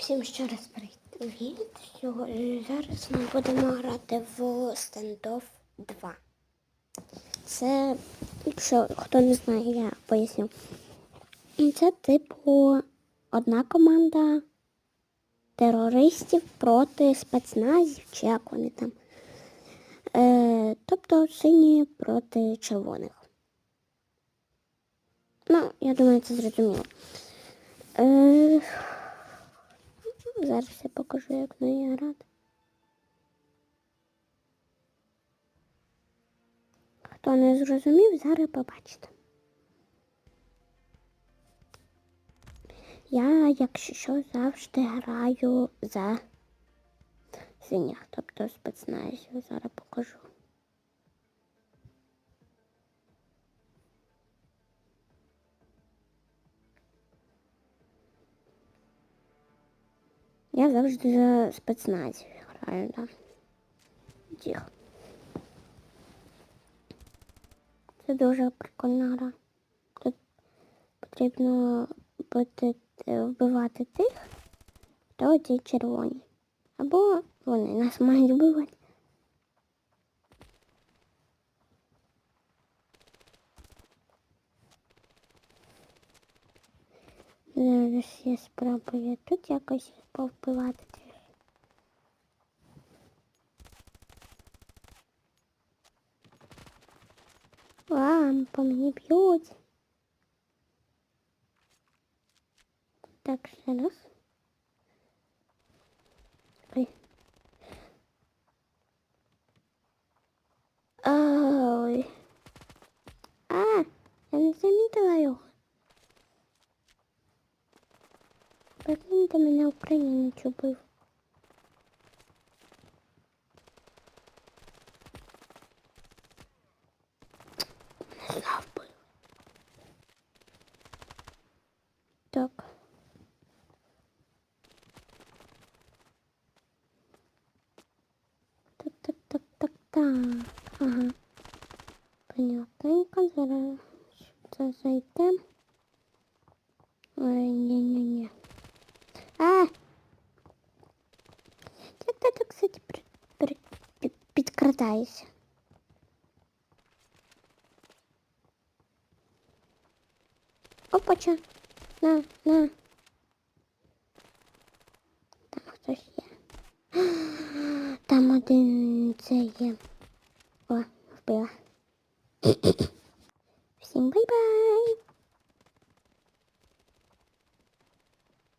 Всім ще раз привіт. Зараз ми будемо грати в Standoff 2. Це, якщо хто не знає, я поясню. І Це типу одна команда терористів проти спецназів, чи як вони там. Е, тобто сині проти червоних. Ну, я думаю, це зрозуміло. Е, Зараз я покажу, як неї грати. Хто не зрозумів, зараз побачите. Я, якщо що, завжди граю за синіх, тобто спецназів. Зараз покажу. Я завжди за спецназів граю, да. Тихо. Це дуже прикольна гра. Тут потрібно бути, е, вбивати тих, хто ті червоні. Або вони нас мають вбивати. Зараз я спробую тут якось повбивати трохи. Ам, по мені б'ють. Так, ще раз. Ой. А, я не замітила його. Прикиньте, мене українець убив. Не знав би. Так. Так, так, так, так, так. Ага. Понятненько, зараз це зайдемо. Ой, ні-ні-ні. А! Як так, кстати, при, при, під, підкрадаєшся? Опача. На, на. Там хтось є. Там один це є. О, вбила. Всім бай-бай!